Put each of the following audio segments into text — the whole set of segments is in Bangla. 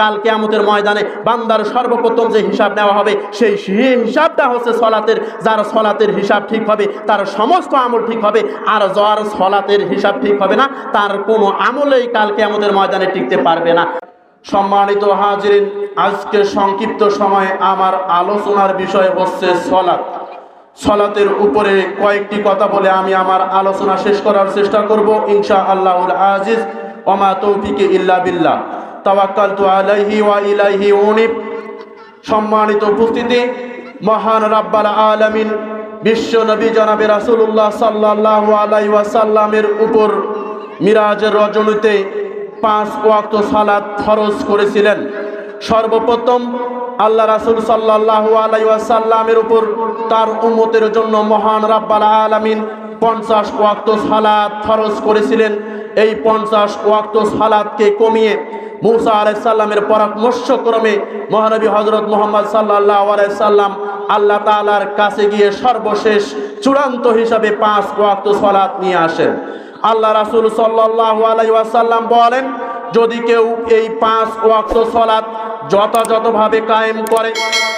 কাল কেয়ামতের ময়দানে বান্দার সর্বপ্রথম যে হিসাব নেওয়া হবে, সেই হিসাবটা হচ্ছে সলাতের। যার সলাতের হিসাব ঠিক হবে, তার সমস্ত আমল ঠিক হবে, আর যার সলাতের হিসাব ঠিক হবে না, তার কোনো আমলেই কাল কেয়ামতের ময়দানে টিকতে পারবে না। সম্মানিত হাজিরিন, আজকে সংক্ষিপ্ত সময়ে আমার আলোচনার বিষয় হচ্ছে সলাৎ। সলাতের উপরে কয়েকটি কথা বলে আমি আমার আলোচনা শেষ করার চেষ্টা করব ইনশা আল্লাহুল আজিজ। ওমা তৌফিকে ইল্লা বিল্লাহ। আলাইহি ওয়া সম্মানিত উপস্থিতি, মহান রাব্বাল আলামিন, বিশ্ব নবী জনাবে রাসূলুল্লাহ সাল্লাল্লাহু আলাই ওয়াসাল্লামের উপর মিরাজের রজনীতে পাঁচ ওয়াক্ত সালাত ফরজ করেছিলেন। সর্বপ্রথম আল্লাহ রাসুল সাল্লাহ আলাইসাল্লামের উপর তার উন্মতের জন্য মহান রাব্বাল আলামিন পঞ্চাশ ওয়াক্ত সালাত ফরজ করেছিলেন। এই পঞ্চাশ ওয়াক্ত সালাদকে কমিয়ে মুসা আলাইসাল্লামের পরামর্শক্রমে মহানবী হজরত মোহাম্মদ সাল্লাহ আলাইসাল্লাম আল্লাহ তালার কাছে গিয়ে সর্বশেষ চূড়ান্ত হিসাবে পাঁচ ওয়াক্ত সলাৎ নিয়ে আসেন। আল্লাহ রাসুল সাল্লাহ আলাই সাল্লাম বলেন, যদি কেউ এই পাঁচ ওয়াক্ত সলাৎ যথাযথভাবে কায়েম করে।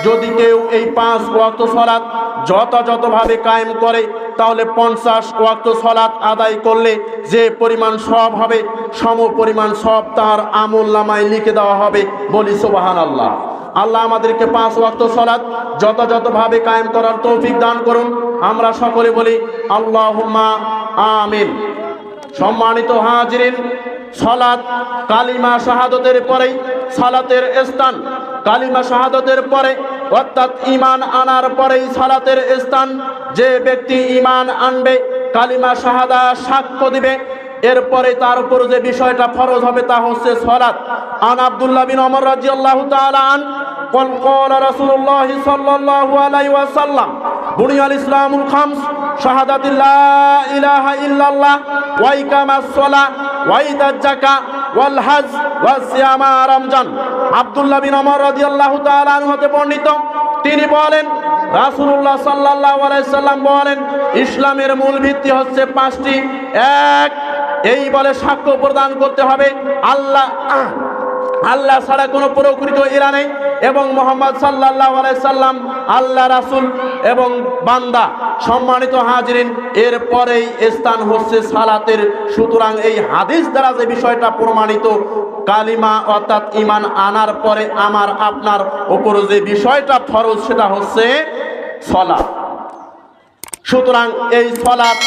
যদি কেউ এই পাঁচ ওয়াক্ত সলাৎ যথাযথভাবে কায়েম করে, তাহলে পঞ্চাশ ওয়াক্ত সলাৎ আদায় করলে যে পরিমাণ সব হবে, সম পরিমাণ সব তার আমল নামায় লিখে দেওয়া হবে বলি সোবাহান আল্লাহ আল্লাহ আমাদেরকে পাঁচ ওয়াক্ত সলাৎ যথাযথভাবে কায়েম করার তৌফিক দান করুন। আমরা সকলে বলি আল্লাহ আমিন। সম্মানিত হাজরিন সলাৎ কালিমা, শাহাদতের পরেই সালাতের স্থান কালিমা শাহাদতের পরে অর্থাৎ ইমান আনার পরেই সালাতের স্থান যে ব্যক্তি ইমান আনবে কালিমা শাহাদা সাক্ষ্য দিবে এরপরে তার উপর যে বিষয়টা ফরজ হবে তা হচ্ছে সলাৎ আন আব্দুল্লাহ বিন ওমর রাদিয়াল্লাহু তাআলা আন قال قال رسول الله صلى الله عليه وسلم بني الإسلام الخمس شهادة لا إله إلا الله وإقام الصلاة وإيتاء الزكاة ওয়াল হাজ ওয়াল সিয়ামা রমজান। আব্দুল্লাহ বিন ওমর রাদিয়াল্লাহু তাআলা আনহু হতে বর্ণিত। তিনি বলেন, রাসূলুল্লাহ সাল্লাল্লাহু আলাইহি সাল্লাম বলেন, ইসলামের মূল ভিত্তি হচ্ছে পাঁচটি। এক, এই বলে সাক্ষ্য প্রদান করতে হবে। আল্লাহ আল্লাহ ছাড়া কোনো প্রকৃত ইরা নেই। এবং মোহাম্মদ সাল্লাহ সাল্লাম আল্লাহ রাসুল এবং বান্দা, সম্মানিত হাজরিন এরপরেই স্থান হচ্ছে সালাতের। সুতরাং এই হাদিস দ্বারা যে বিষয়টা প্রমাণিত, কালিমা অর্থাৎ ইমান আনার পরে আমার, আপনার ওপর যে বিষয়টা ফরজ, সেটা হচ্ছে সলাৎ। সুতরাং এই সলাৎ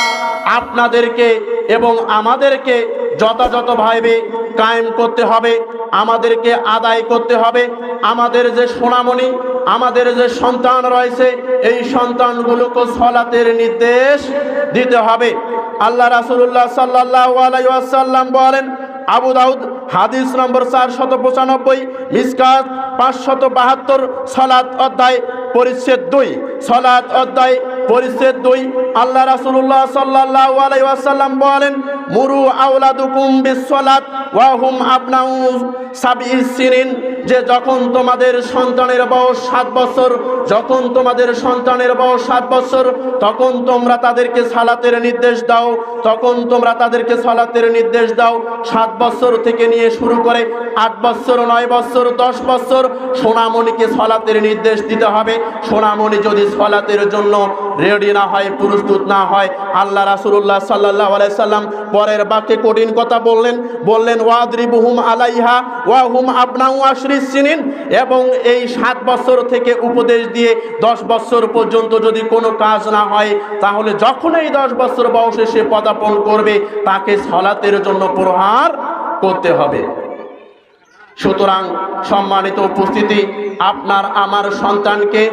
আপনাদেরকে এবং আমাদেরকে যথাযথভাবে কায়েম করতে হবে। আমাদেরকে আদায় করতে হবে। আমাদের যে সোনামণি, আমাদের যে সন্তান রয়েছে, এই সন্তানগুলোকে সলাতের নির্দেশ দিতে হবে। আল্লাহ রাসুল্লাহ সাল্লাহ আলাইসাল্লাম বলেন, আবু দাউদ হাদিস নম্বর চার শত পঁচানব্বই, মিসকাত পাঁচশত বাহাত্তর, সলাৎ অধ্যায়, পরিচ্ছেদ দুই। সলাৎ অধ্যায়, পরিচ্ছেদ দুই। আল্লাহ রাসুল্লাহ সাল্লাহ আলাইসাল্লাম বলেন, মুরু আউলাদুকুম বিশ্বলাত ওয়াহুম আপনাউ সাবি যে যখন তোমাদের সন্তানের বয়স সাত বছর, যখন তোমাদের সন্তানের বয়স সাত বছর, তখন তোমরা তাদেরকে সালাতের নির্দেশ দাও, তখন তোমরা তাদেরকে সালাতের নির্দেশ দাও। সাত বছর থেকে নিয়ে শুরু করে আট বছর, নয় বছর, দশ বছর, সোনামণিকে সলাতের নির্দেশ দিতে হবে। সোনামণি যদি সলাতের জন্য রেডি না হয়, প্রস্তুত না হয়, আল্লাহ রাসুল্লাহ সাল্লাহ আলাইসাল্লাম পরের বাক্যে কঠিন কথা বললেন। বললেন ওয়াদ্রি বুহুম আলাইহা ওয়াহুম আপনাউ আশরিস সিনিন। এবং এই সাত বছর থেকে উপদেশ দিয়ে দশ বছর পর্যন্ত যদি কোনো কাজ না হয়, তাহলে যখন এই দশ বছর বয়সে সে পদার্পণ করবে, তাকে সলাতের জন্য প্রহার করতে হবে। সুতরাং সম্মানিত উপস্থিতি আপনার, আমার সন্তানকে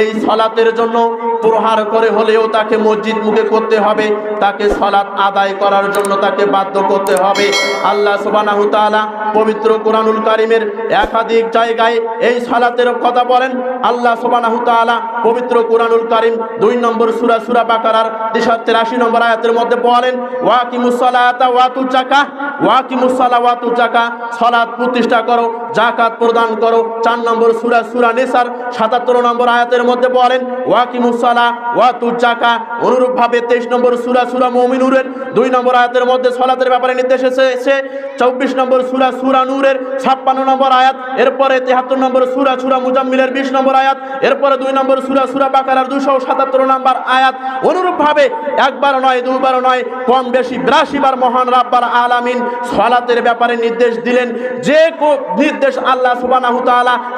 এই সলাতের জন্য প্রহার করে হলেও তাকে মসজিদ মুখে করতে হবে। তাকে সলাৎ আদায় করার জন্য তাকে বাধ্য করতে হবে। আল্লাহ সুবানাহু তাআলা পবিত্র কোরআনুল কারিমের একাধিক জায়গায় এই সলাতের কথা বলেন। আল্লাহ সুবানাহু তাআলা পবিত্র কোরআনুল কারিম দুই নম্বর সুরা সুরা বাকারার তিশার তেরাশি নম্বর আয়াতের মধ্যে বলেন ওয়াকিমুসলাতা ওয়াতু চাকা ওয়াকিমুসলা ওয়াতু চাকা সলাৎ প্রতিষ্ঠা করো। জাকাত প্রদান করো। চার নম্বর সুরা সুরা নিসার, সাতাত্তর নম্বর আয়াতের মধ্যে বলেন ওয়াকিমুসালা ওয়া তুজাকা অনুরূপভাবে তেইশ নম্বর সুরা সুরা মমিনুরের দুই নম্বর আয়াতের মধ্যে সলাতের ব্যাপারে নির্দেশ এসেছে। চব্বিশ নম্বর সুরা সুরা নূরের ছাপ্পান্ন নম্বর আয়াত। এরপরে তেহাত্তর নম্বর সুরা সুরা মুজাম্মিলের বিশ নম্বর আয়াত। এরপরে দুই নম্বর সুরা সুরা বাকারার দুশো সাতাত্তর নম্বর আয়াত। অনুরূপভাবে একবার নয় দুবার নয়, কম বেশি বিরাশি বার মহান রাব্বার আলামিন সলাতের ব্যাপারে নির্দেশ দিলেন। যে কো- নির্দেশ আল্লাহ সুবানাহু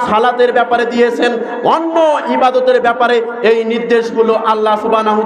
সালাতের ব্যাপারে দিয়েছেন। অন্য ইবাদতের ব্যাপারে এই নির্দেশগুলো আল্লাহ সুবানাহু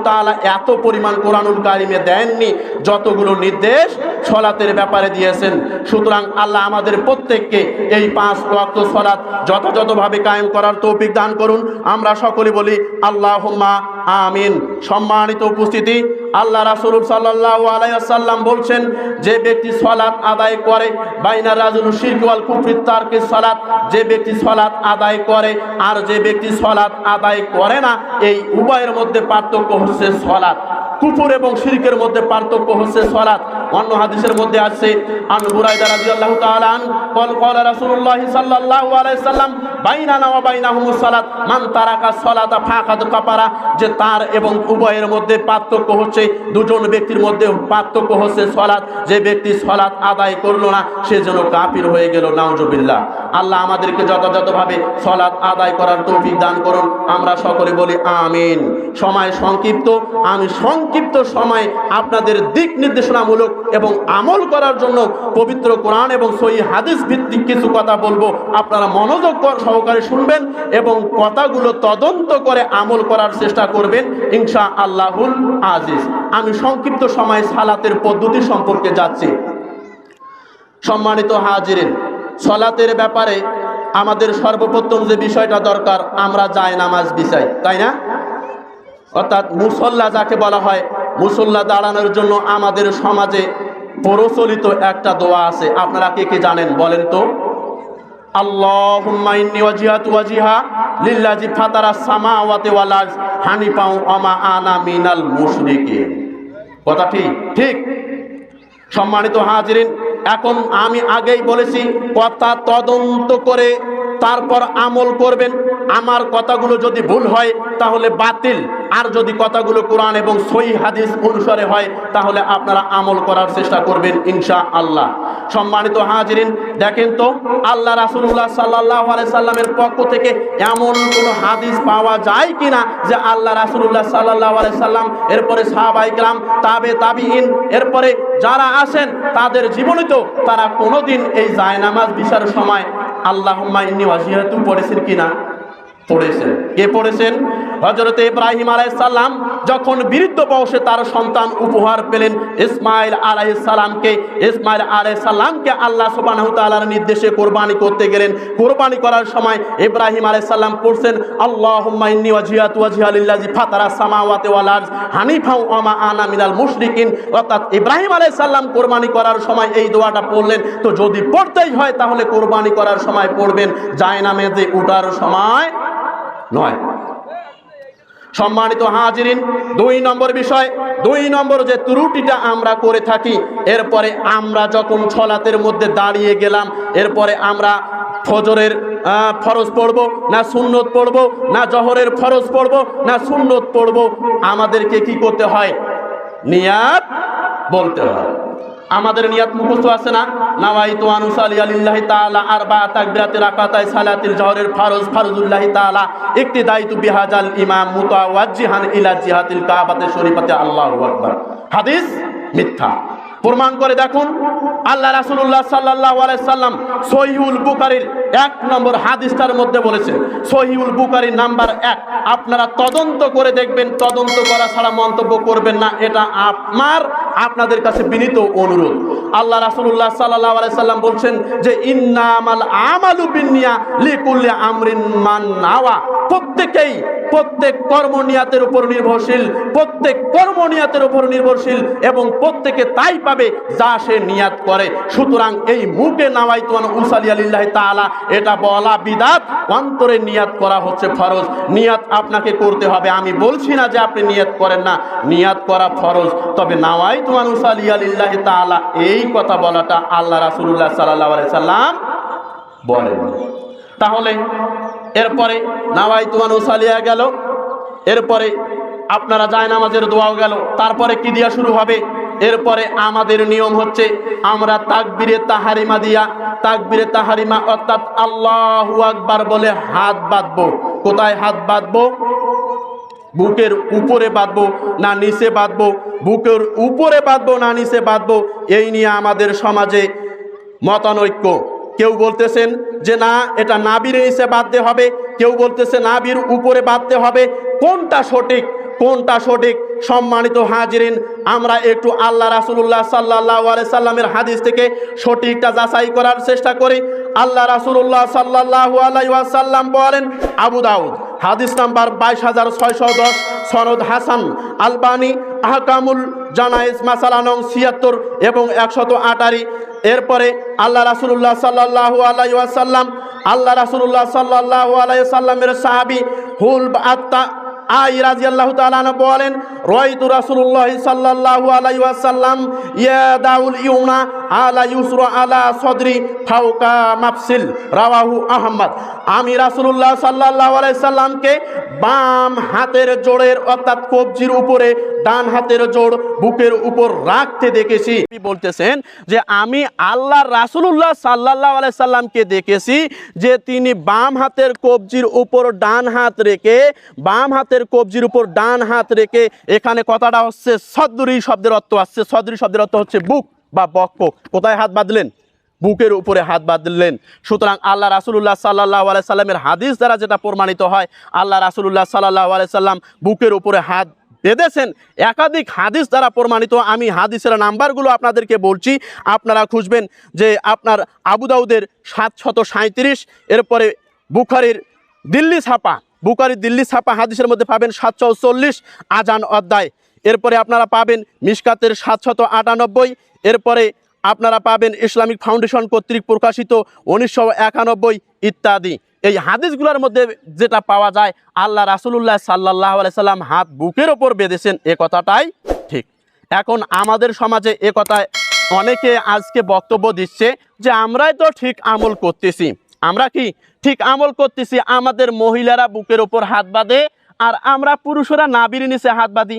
এত পরিমাণ কোরআনুল কারিমে দেননি, যতগুলো নির্দেশ সলাতের ব্যাপারে দিয়েছেন। সুতরাং আল্লাহ আমাদের প্রত্যেককে এই পাঁচ ওয়াক্ত সলাৎ যথাযথভাবে কায়েম করার তৌফিক দান করুন। আমরা সকলে বলি, আল্লাহুম্মা আমিন। সম্মানিত উপস্থিতি, আল্লাহ রাসুল সাল্লাল্লাহু আলাইসাল্লাম বলছেন, যে ব্যক্তি সলাৎ আদায় করে, বাইনা রাজুল শিরকুয়াল কুফরিত কুফরি তারকে সালাত, যে ব্যক্তি সলাৎ আদায় করে আর যে ব্যক্তি সলাৎ আদায় করে না, এই উভয়ের মধ্যে পার্থক্য হচ্ছে সলাৎ কুপুর এবং শিরকের মধ্যে পার্থক্য হচ্ছে সালাত। অন্য হাদিসের মধ্যে আসছে আন বুরাইদা রাদিয়াল্লাহু তাআলা আন কল কল রাসূলুল্লাহ সাল্লাল্লাহু আলাইহি সাল্লাম, বাইনানা ওয়া বাইনাহুমুস সালাত, মান তারাকা সালাতা ফাকাদ কাফারা যে তার এবং উভয়ের মধ্যে পার্থক্য হচ্ছে, দুজন ব্যক্তির মধ্যে পার্থক্য হচ্ছে সলাৎ, যে ব্যক্তি সলাৎ আদায় করল না, সে যেন কাফির হয়ে গেল, নাউজুবিল্লাহ। আল্লাহ আমাদেরকে যথাযথভাবে সলাৎ আদায় করার তৌফিক দান করুন, আমরা সকলে বলি আমিন। সময় সংক্ষিপ্ত, আমি সংক্ষিপ্ত সময় আপনাদের দিক নির্দেশনামূলক এবং আমল করার জন্য পবিত্র কোরআন এবং সই হাদিস ভিত্তিক কিছু কথা বলব। আপনারা মনোযোগ সহকারে শুনবেন এবং কথাগুলো তদন্ত করে আমল করার চেষ্টা করবেন। ইনশা আল্লাহুল আজিজ। আমি সংক্ষিপ্ত সময় সালাতের পদ্ধতি সম্পর্কে যাচ্ছি। সম্মানিত হাজিরিন, সলাতের ব্যাপারে আমাদের সর্বপ্রথম যে বিষয়টা দরকার, আমরা যায় নামাজ বিচাই তাই না? অর্থাৎ মুসল্লা যাকে বলা হয় মুসল্লা দাঁড়ানোর জন্য আমাদের সমাজে প্রচলিত একটা দোয়া আছে। আপনারা কে কে জানেন বলেন তো? ওয়া আনা মিনাল কথা ঠিক? ঠিক। সম্মানিত হাজিরিন, এখন আমি আগেই বলেছি, কথা তদন্ত করে তারপর আমল করবেন। আমার কথাগুলো যদি ভুল হয়, তাহলে বাতিল। আর যদি কথাগুলো কোরআন এবং সই হাদিস অনুসারে হয়, তাহলে আপনারা আমল করার চেষ্টা করবেন ইনশা আল্লাহ সম্মানিত হাজিরিন, দেখেন তো, আল্লাহ রাসুল্লাহ সাল্লাহ সাল্লামের পক্ষ থেকে এমন কোনো হাদিস পাওয়া যায় কিনা যে আল্লাহ রাসুল্লাহ সাল্লাহ সাল্লাম, এরপরে সাহাবাইকরাম তাবে তাবিইন এরপরে যারা আসেন তাদের জীবনে তো তারা কোনোদিন এই জায়নামাজ বিশার সময় আল্লাহ মাইনি ওয়াজিহাতু পড়েছেন কিনা? পড়েছেন। কে পড়েছেন? হজরত ইব্রাহিম আলাইসাল্লাম যখন বৃদ্ধ বয়সে তার সন্তান উপহার পেলেন, ইসমাইল আলাইসাল্লামকে ইসমাইল আলাইসাল্লামকে আল্লাহ সুবাহ তালার নির্দেশে কোরবানি করতে গেলেন। কোরবানি করার সময় ইব্রাহিম আলাইসাল্লাম পড়ছেন আল্লাহ ইন্নি ওয়াজিহাতু ওয়াজিহালিল্লাজি ফাতারা সামাওয়াতি ওয়াল আরজ হানিফাও ওমা আনা মিনাল মুশরিকিন। অর্থাৎ ইব্রাহিম আলাইসাল্লাম কোরবানি করার সময় এই দোয়াটা পড়লেন। তো যদি পড়তেই হয় তাহলে কোরবানি করার সময় পড়বেন। জায়নামেজে উঠার সময় নয়। সম্মানিত হাজিরিন, দুই নম্বর বিষয়, দুই নম্বর যে ত্রুটিটা আমরা করে থাকি, এরপরে আমরা যখন ছলাতের মধ্যে দাঁড়িয়ে গেলাম, এরপরে আমরা ফজরের ফরজ পড়ব, না সুন্নত পড়ব, না জহরের ফরজ পড়ব, না সুন্নত পড়ব, আমাদেরকে কি করতে হয়? নিয়াত বলতে হয়। আমাদের নিয়াত মুখস্থ আছে না? নাওয়াইতু আনুসালি আলিল্লাহি তাআলা আরবা তাকবিরাতি রাকাতাই সালাতিল জহরের ফারজ ফারজুল্লাহি তাআলা। ইক্তিদাইতু বিহাজাল ইমাম মুতাওয়াজ্জিহান ইলা জিহাতিল কাবাতে শরীফাতে আল্লাহু আকবার। হাদিস মিথ্যা। প্রমাণ করে দেখুন, আল্লাহ রাসূলুল্লাহ সাল্লাল্লাহু আলাইহি সাল্লাম সহিহুল বুখারীর এক নম্বর হাদিসটার মধ্যে বলেছেন সহিহুল বুখারীর নাম্বার এক, আপনারা তদন্ত করে দেখবেন, তদন্ত করা ছাড়া মন্তব্য করবেন না, এটা আমার আপনাদের কাছে বিনীত অনুরোধ। আল্লাহ রাসুল্লাহ সাল্লাল্লাহু আলাইহি সাল্লাম বলছেন যে, ইন্নামাল আমালু বিন্নিয়া লিকুল্লি আমরিন মান নাওয়া। প্রত্যেকেই প্রত্যেক কর্মনিয়াতের উপর নির্ভরশীল, প্রত্যেক কর্মনিয়াতের উপর নির্ভরশীল এবং প্রত্যেকে তাই পাবে যা সে নিয়াত করে। সুতরাং এই মুখে নাওয়াই তোমার উসালি আলিল্লাহ তাআলা, এটা বলা বিদাত। অন্তরে নিয়াত করা হচ্ছে ফরজ। নিয়াত আপনাকে করতে হবে। আমি বলছি না যে আপনি নিয়াত করেন না। নিয়াত করা ফরজ। তবে নাওয়াই এই কথা বলাটা আল্লাহ রাসূলুল্লাহ সাল্লাল্লাহু আলাইহি সাল্লাম বলে। তাহলে এরপরে নাওয়াই তুমান উসালিয়া গেল। এরপরে আপনারা যায় নামাজের দোয়াও গেল। তারপরে কি দিয়া শুরু হবে? এরপরে আমাদের নিয়ম হচ্ছে আমরা তাকবিরে তাহারিমা দিয়া, তাকবিরে তাহারিমা অর্থাৎ আল্লাহু আকবার বলে হাত বাঁধবো। কোথায় হাত বাঁধবো? বুকের উপরে বাঁধবো না নিচে বাঁধবো, বুকের উপরে বাঁধবো না নিচে বাঁধবো, এই নিয়ে আমাদের সমাজে মতানৈক্য। কেউ বলতেছেন যে না, এটা নাবির নিচে বাঁধতে হবে। কেউ বলতেছে নাবির উপরে বাঁধতে হবে। কোনটা সঠিক কোনটা সঠিক? সম্মানিত হাজিরিন, আমরা একটু আল্লাহ রাসুল্লাহ সাল্লাহ সাল্লামের হাদিস থেকে সঠিকটা যাচাই করার চেষ্টা করি। আল্লাহ রাসুল্লাহ সাল্লাহ আলাইসাল্লাম বলেন, আবু দাউদ হাদিস নাম্বার বাইশ হাজার ছয়শো দশ, সনদ হাসান আলবানি, আহকামুল জানাইজ মাসালা নং ছিয়াত্তর এবং একশত আটারি। এরপরে আল্লাহ রাসুল্লাহ সাল্লাহ আলাইসাল্লাম আল্লাহ রাসুল্লাহ সাল্লাহ আলাইসাল্লামের সাহাবি হুল আত্মা আই বলেন আলাইসাল্লাম ইয়াদাউল ইউনা আলা আলা মাফসিল আমি রাসুল্লাহ সাল্লাহ আলাইসাল্লামকে বাম হাতের জোড়ের অর্থাৎ কবজির উপরে, ডান হাতের জোড় বুকের উপর রাখতে দেখেছি। বলতেছেন যে আমি আল্লাহ রাসুল্লাহ সাল্লাহ আলাইসাল্লামকে দেখেছি যে তিনি বাম হাতের কবজির উপর ডান হাত রেখে বাম হাতের কবজির উপর ডান হাত রেখে এখানে কথাটা হচ্ছে সদরি শব্দের অর্থ আসছে। সদরি শব্দের অর্থ হচ্ছে বুক বা বক্ষ। কোথায় হাত বাঁধলেন? বুকের উপরে হাত বাঁধলেন। সুতরাং আল্লাহ রাসুল্লাহ সাল্লাহ আলাইসাল্লামের হাদিস দ্বারা যেটা প্রমাণিত হয়, আল্লাহ রাসুল্লাহ সাল্লাহ আলাইসাল্লাম বুকের উপরে হাত বেঁধেছেন। একাধিক হাদিস দ্বারা প্রমাণিত, আমি হাদিসের নাম্বারগুলো আপনাদেরকে বলছি। আপনারা খুঁজবেন যে আপনার আবু দাউদের সাতশত সাঁত্রিশ এরপরে বুখারির দিল্লি ছাপা বুখারি দিল্লি ছাপা হাদিসের মধ্যে পাবেন সাতশো চল্লিশ আজান অধ্যায়। এরপরে আপনারা পাবেন মিসকাতের সাতশত আটানব্বই। এরপরে আপনারা পাবেন ইসলামিক ফাউন্ডেশন কর্তৃক প্রকাশিত উনিশশো একানব্বই ইত্যাদি। এই হাদিসগুলোর মধ্যে যেটা পাওয়া যায়, আল্লাহ রাসুলুল্লাহ সাল্লাহ সাল্লাম হাত বুকের ওপর বেঁধেছেন, এ কথাটাই ঠিক। এখন আমাদের সমাজে এ কথায় অনেকে আজকে বক্তব্য দিচ্ছে যে, আমরাই তো ঠিক আমল করতেছি। আমরা কি ঠিক আমল করতেছি? আমাদের মহিলারা বুকের ওপর হাত বাঁধে আর আমরা পুরুষরা নাবির নিচে হাত বাঁধি।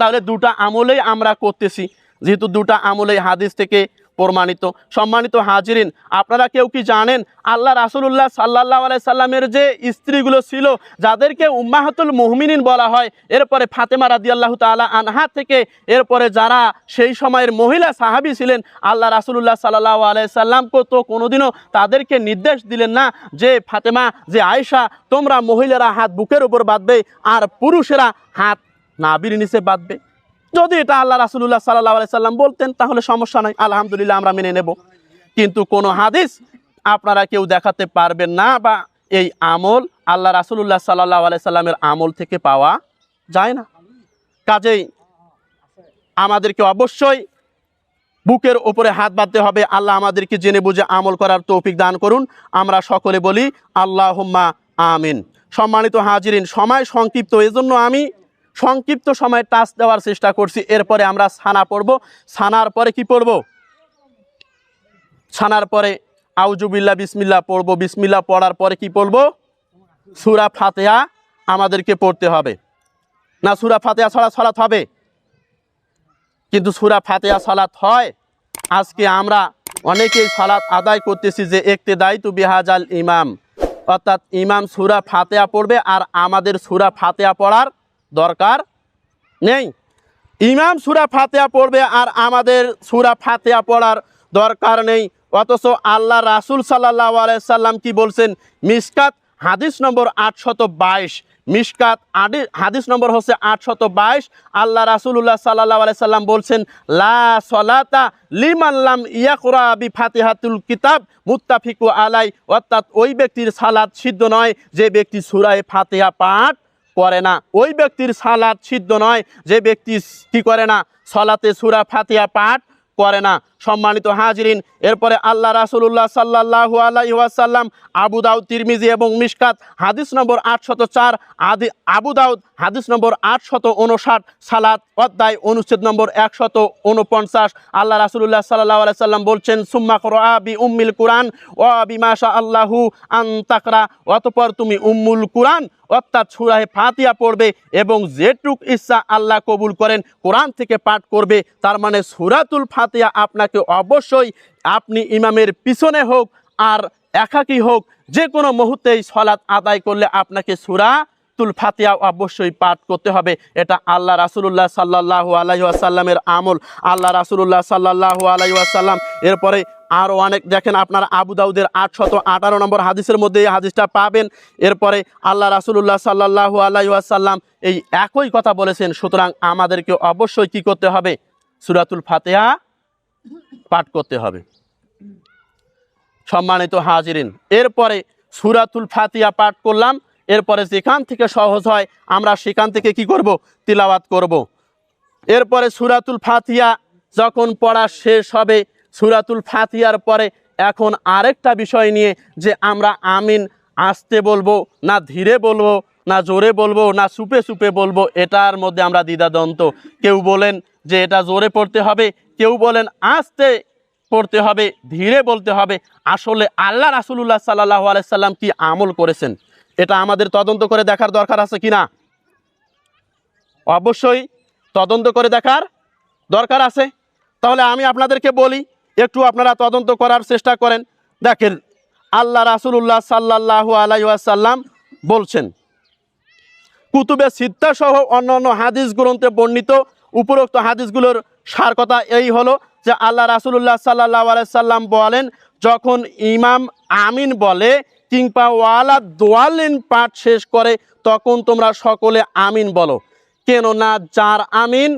তাহলে দুটা আমলেই আমরা করতেছি। যেহেতু দুটা আমলেই হাদিস থেকে প্রমাণিত, সম্মানিত হাজিরিন। আপনারা কেউ কি জানেন আল্লাহ রাসুল্লাহ সাল্লাহ সাল্লামের যে স্ত্রীগুলো ছিল, যাদেরকে উম্মাহাতুল মুহমিনিন বলা হয়, এরপরে ফাতেমা রাদি আল্লাহ তালা আনহা থেকে, এরপরে যারা সেই সময়ের মহিলা সাহাবি ছিলেন, আল্লাহ রাসুল্লাহ সাল্লাহ আলাইসাল্লামকে তো কোনোদিনও তাদেরকে নির্দেশ দিলেন না যে, ফাতেমা, যে আয়সা তোমরা মহিলারা হাত বুকের উপর বাঁধবে, আর পুরুষেরা হাত নাবির নিচে বাঁধবে। যদি এটা আল্লাহ রাসুল্লাহ সাল্লাহ সাল্লাম বলতেন, তাহলে সমস্যা নাই, আলহামদুলিল্লাহ আমরা মেনে নেব। কিন্তু কোনো হাদিস আপনারা কেউ দেখাতে পারবেন না বা এই আমল আল্লাহ রাসুল্লাহ সাল্লাহ সাল্লামের আমল থেকে পাওয়া যায় না। কাজেই আমাদেরকে অবশ্যই বুকের ওপরে হাত বাঁধতে হবে, আল্লাহ আমাদেরকে জেনে বুঝে আমল করার তৌফিক দান করুন। আমরা সকলে বলি আল্লাহ আমিন। সম্মানিত হাজিরিন, সময় সংক্ষিপ্ত, এজন্য আমি সংক্ষিপ্ত সময় টাচ দেওয়ার চেষ্টা করছি। এরপরে আমরা ছানা পড়ব। ছানার পরে কি পড়ব? ছানার পরে আউজুবিল্লা বিসমিল্লা পড়ব। বিসমিল্লা পড়ার পরে কি পড়ব? সুরা ফাতেহা আমাদেরকে পড়তে হবে। না, সুরা ফাতেহা ছড়া ছড়াত হবে। কিন্তু সুরা ফাতেহা সালাত হয়। আজকে আমরা অনেকেই সালাত আদায় করতেছি যে একতে দায়িত্ব বিহাজাল ইমাম। অর্থাৎ ইমাম সুরা ফাতেহা পড়বে আর আমাদের সুরা ফাতেহা পড়ার দরকার নেই। ইমাম সুরা ফাতেয়া পড়বে আর আমাদের সুরা ফাতেয়া পড়ার দরকার নেই। অথচ আল্লাহ রাসুল সাল্লাহ আলাইসাল্লাম কি বলছেন? মিসকাত হাদিস নম্বর আটশত বাইশ। মিসকাত হাদিস নম্বর হচ্ছে আটশত বাইশ। আল্লাহ রাসুল্লাহ সাল্লাহ আলাইসাল্লাম বলছেন, লা সলাতা লিমাল্লাম ইয়াকুরা বি ফাতিহাতুল কিতাব মুত্তাফিকু আলাই অর্থাৎ ওই ব্যক্তির সালাদ সিদ্ধ নয়, যে ব্যক্তি সুরায় ফাতিহা পাঠ করে না। ওই ব্যক্তির সালাদ সিদ্ধ নয়, যে ব্যক্তি কি করে না, সলাতে সুরা ফাতিয়া পাঠ করে না। সম্মানিত হাজরিন, এরপরে আল্লাহ রাসুল্লাহ সাল্লাহু আলাইসাল্লাম আবু দাউদ, তিরমিজি এবং মিসকাত হাদিস নম্বর আটশত চার, আদি আবু দাউদ হাদিস নম্বর আটশত উনষাট, সালাত, অধ্যায় অনুচ্ছেদ নম্বর একশত উনপঞ্চাশ। আল্লাহ রাসুল্লাহ সাল্লাহ আলাই সাল্লাম বলছেন, সুম্মা করো আবি উম্মিল কুরআন ও বিমাশা আল্লাহু আন্তাকরা অতপর তুমি উম্মুল কুরআন, অর্থাৎ সুরাহে ফাতিয়া পড়বে এবং যেটুক ইচ্ছা আল্লাহ কবুল করেন, কোরআন থেকে পাঠ করবে। তার মানে সুরাতুল ফাতিয়া আপনাকে অবশ্যই আপনি ইমামের পিছনে হোক আর একাকী হোক যে কোনো মুহূর্তেই সলাৎ আদায় করলে আপনাকে সুরা তুল ফাতিয়া অবশ্যই পাঠ করতে হবে। এটা আল্লাহ রাসুলুল্লাহ সাল্লাহ আলাইসাল্লামের আমল। আল্লাহ রাসুলুল্লাহ সাল্লাহ আলাইসাল্লাম এরপরে আরও অনেক দেখেন আপনার আবু দাউদের আটশত আঠারো নম্বর হাদিসের মধ্যে এই হাদিসটা পাবেন। এরপরে আল্লাহ রাসুলুল্লাহ সাল্লাহ আলাইসাল্লাম এই একই কথা বলেছেন। সুতরাং আমাদেরকে অবশ্যই কি করতে হবে? সুরাতুল ফাতেহা পাঠ করতে হবে। সম্মানিত হাজিরিন, এরপরে সুরাতুল ফাতিয়া পাঠ করলাম। এরপরে যেখান থেকে সহজ হয়, আমরা সেখান থেকে কি করব? তিলাওয়াত করব। এরপরে সুরাতুল ফাতিয়া যখন পড়া শেষ হবে, সুরাতুল ফাতিয়ার পরে এখন আরেকটা বিষয় নিয়ে যে আমরা আমিন আসতে বলব, না ধীরে বলব, না জোরে বলব, না সুপে সুপে বলব, এটার মধ্যে আমরা দ্বিধাদন্ত কেউ বলেন যে এটা জোরে পড়তে হবে, কেউ বলেন আস্তে পড়তে হবে, ধীরে বলতে হবে। আসলে আল্লাহ রাসুল্লাহ সাল্লাহ আলাইসাল্লাম কি আমল করেছেন? এটা আমাদের তদন্ত করে দেখার দরকার আছে কি না অবশ্যই তদন্ত করে দেখার দরকার আছে। তাহলে আমি আপনাদেরকে বলি, একটু আপনারা তদন্ত করার চেষ্টা করেন। দেখেন, আল্লাহ রাসুল্লাহ সাল্লাহ আলাইসাল্লাম বলছেন, কুতুবে সহ অন্য হাদিস গ্রন্থে বর্ণিত উপরোক্ত হাদিসগুলোর সার কথা এই হলো যে আল্লাহ রাসুল্লাহ সাল্লাহ আলাইসাল্লাম বলেন, যখন ইমাম আমিন বলে কিংবা ওয়ালা দোয়ালিন পাঠ শেষ করে, তখন তোমরা সকলে আমিন বলো। কেননা যার আমিন,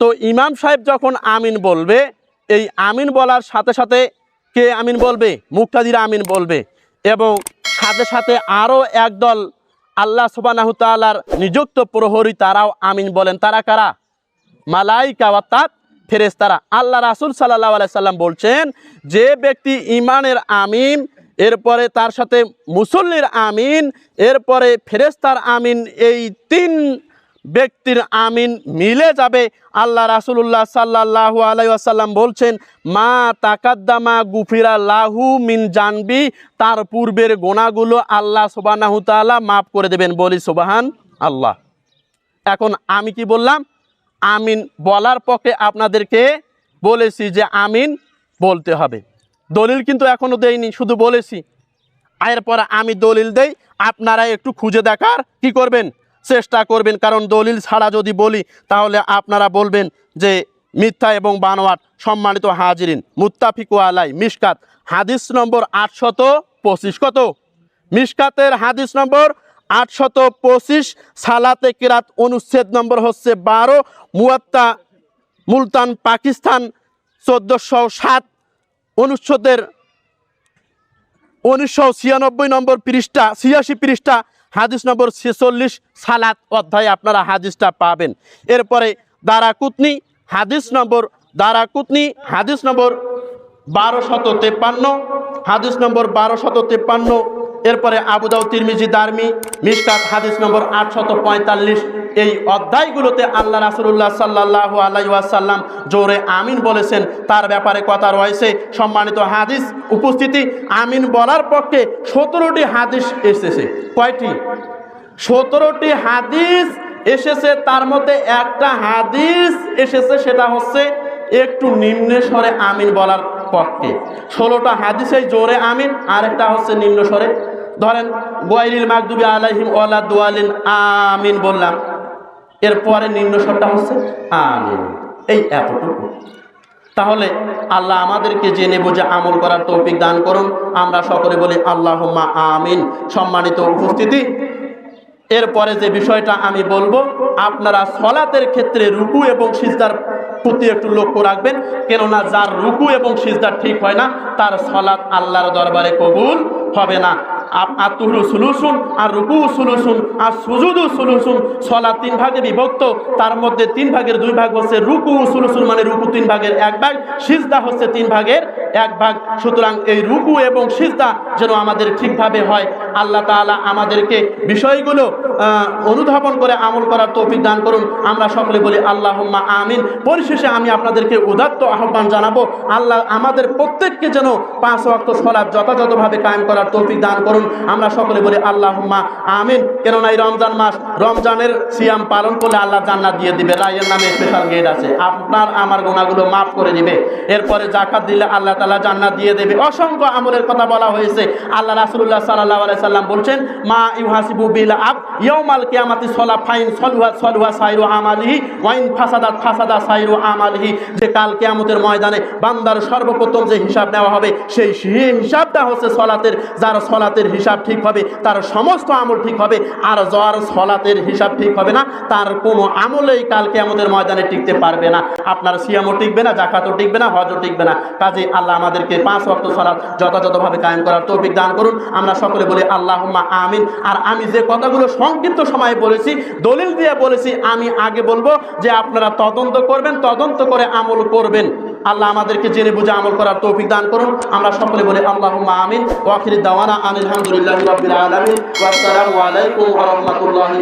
তো ইমাম সাহেব যখন আমিন বলবে, এই আমিন বলার সাথে সাথে কে আমিন বলবে? মুক্তাদির আমিন বলবে। এবং সাথে সাথে আরও একদল আল্লাহ সুবানাহ তালার নিযুক্ত প্রহরী তারাও আমিন বলেন। তারা কারা? মালাইকা অর্থাৎ ফেরেস্তারা আল্লাহ রাসুল সাল্লাহ আলাইসাল্লাম বলছেন, যে ব্যক্তি ইমানের আমিন এরপরে তার সাথে মুসল্লির আমিন, এরপরে ফেরেস্তার আমিন, এই তিন ব্যক্তির আমিন মিলে যাবে। আল্লাহ রাসুল্লাহ সাল্লাহ আলাইসাল্লাম বলছেন, মা তাকাদ্দামা গুফিরা লাহু মিন জানবি তার পূর্বের গোনাগুলো আল্লাহ সোবানাহু তালা মাফ করে দেবেন। বলি সোবাহান আল্লাহ। এখন আমি কি বললাম? আমিন বলার পক্ষে আপনাদেরকে বলেছি যে আমিন বলতে হবে। দলিল কিন্তু এখনও দেইনি, শুধু বলেছি। এরপর আমি দলিল দেই আপনারা একটু খুঁজে দেখার কি করবেন? চেষ্টা করবেন, কারণ দলিল ছাড়া যদি বলি, তাহলে আপনারা বলবেন যে মিথ্যা এবং বানোয়াট সম্মানিত হাজিরিন, মুত্তাফিকু আলাই মিসকাত হাদিস নম্বর আটশত পঁচিশ কত? মিসকাতের হাদিস নম্বর আটশত পঁচিশ, সালাতে কিরাত অনুচ্ছেদ নম্বর হচ্ছে বারো, মুয়াত্তা, মুলতান পাকিস্তান চোদ্দোশো সাত অনুচ্ছেদের উনিশশো ছিয়ানব্বই নম্বর পৃষ্ঠা, ছিয়াশি পৃষ্ঠা, হাদিস নম্বর ছেচল্লিশ সালাত অধ্যায়ে আপনারা হাদিসটা পাবেন। এরপরে দারাকুতনি, হাদিস নম্বর দারাকুতনি, হাদিস নম্বর বারো শত তেপ্পান্ন, হাদিস নম্বর বারো শত তেপ্পান্ন, এরপরে আবুদাউ তিরমিজি দারমি, মিসকাত, হাদিস নম্বর আটশত পঁয়তাল্লিশ এই অধ্যায়গুলোতে আল্লাহ রাসুল্লাহ সাল্লাহ আলাইসাল্লাম জোরে আমিন বলেছেন। তার ব্যাপারে কথা রয়েছে। সম্মানিত হাদিস উপস্থিতি, আমিন বলার পক্ষে সতেরোটি হাদিস এসেছে। কয়টি? সতেরোটি হাদিস এসেছে, তার মধ্যে একটা হাদিস এসেছে, সেটা হচ্ছে একটু নিম্ন স্বরে আমিন বলার পক্ষে। ষোলোটা হাদিসে জোরে আমিন, আরেকটা হচ্ছে নিম্ন স্বরে। ধরেন গোয়াইলিল মাকদুবি আলাইহিম ওয়ালা দুয়ালিন আমিন বললাম। এরপরে নিম্ন স্বরটা হচ্ছে আমিন। এই এতটুকু। তাহলে আল্লাহ আমাদেরকে জেনে বুঝে আমল করার তৌফিক দান করুন। আমরা সকলে বলি আল্লাহ আমিন। সম্মানিত উপস্থিতি। এরপরে যে বিষয়টা আমি বলব, আপনারা সলাতের ক্ষেত্রে রুকু এবং সিজদার প্রতি একটু লক্ষ্য রাখবেন, কেননা যার রুকু এবং সিজদা ঠিক হয় না, তার সলাৎ আল্লাহর দরবারে কবুল হবে না। আতুহরু সুলুসুন আর রুকু সুলুসুন আর সুজুদু সুলুসুন সলা তিন ভাগে বিভক্ত। তার মধ্যে তিন ভাগের দুই ভাগ হচ্ছে রুকু সুলুসুন মানে রুকু তিন ভাগের এক ভাগ, সিজদা হচ্ছে তিন ভাগের এক ভাগ। সুতরাং এই রুকু এবং সিজদা যেন আমাদের ঠিকভাবে হয়, আল্লাহ তাআলা আমাদেরকে বিষয়গুলো অনুধাবন করে আমল করার তৌফিক দান করুন। আমরা সকলে বলি আল্লাহুম্মা আমিন। পরিশেষে আমি আপনাদেরকে উদাত্ত আহ্বান জানাব, আল্লাহ আমাদের প্রত্যেককে যেন পাঁচ ওয়াক্ত সলাৎ যথাযথভাবে কায়েম করার তৌফিক দান করুন। আমরা সকলে বলি, আল্লাহুম্মা আমিন। কেননা এই রমজান মাস, রমজানের সিয়াম পালন করলে আল্লাহ জান্নাত দিয়ে দিবে। রায়ের নামে স্পেশাল গেট আছে। আপনার আমার গোনাগুলো মাফ করে দিবে। এরপরে জাকাত দিলে আল্লাহ তালা জান্নাত দিয়ে দেবে। অসংখ্য আমলের কথা বলা হয়েছে। আল্লাহ রাসুল্লাহ সাল্লাহ সাল্লাম বলছেন, মা ইউহাসিবু বিল আব ইয়মাল সলা ফাইন সলুহা সলুহা সাইরু আমালিহি, ওয়াইন ফাসাদা সাইরু আমালিহি। যে কাল কিয়ামতের ময়দানে বান্দার সর্বপ্রথম যে হিসাব নেওয়া হবে, সেই হিসাবটা হচ্ছে সলাতের, যার সলাতের হিসাব ঠিক হবে, তার সমস্ত আমল ঠিক হবে, আর যার সলাতের হিসাব ঠিক হবে না, তার কোনো আমলেই কালকে আমাদের ময়দানে টিকতে পারবে না। আপনার সিয়ামও টিকবে না, জাকাতও টিকবে না, হজও টিকবে না। কাজে আল্লাহ আমাদেরকে পাঁচ ওয়াক্ত সলাৎ যথাযথভাবে কায়েম করার তৌফিক দান করুন। আমরা সকলে বলি, আল্লাহুম্মা আমিন। আর আমি যে কথাগুলো সংক্ষিপ্ত সময়ে বলেছি, দলিল দিয়ে বলেছি, আমি আগে বলব যে আপনারা তদন্ত করবেন, তদন্ত করে আমল করবেন। আল্লাহ আমাদেরকে জেনে বুঝে আমল করার তৌফিক দান করুন। আমরা সকলে বলি আল্লাহ আমিন। ওয়াখির দাওয়ানা আলহামদুলিল্লাহ আলমিন। আসসালামু আলাইকুম রাহমাতুল্লাহি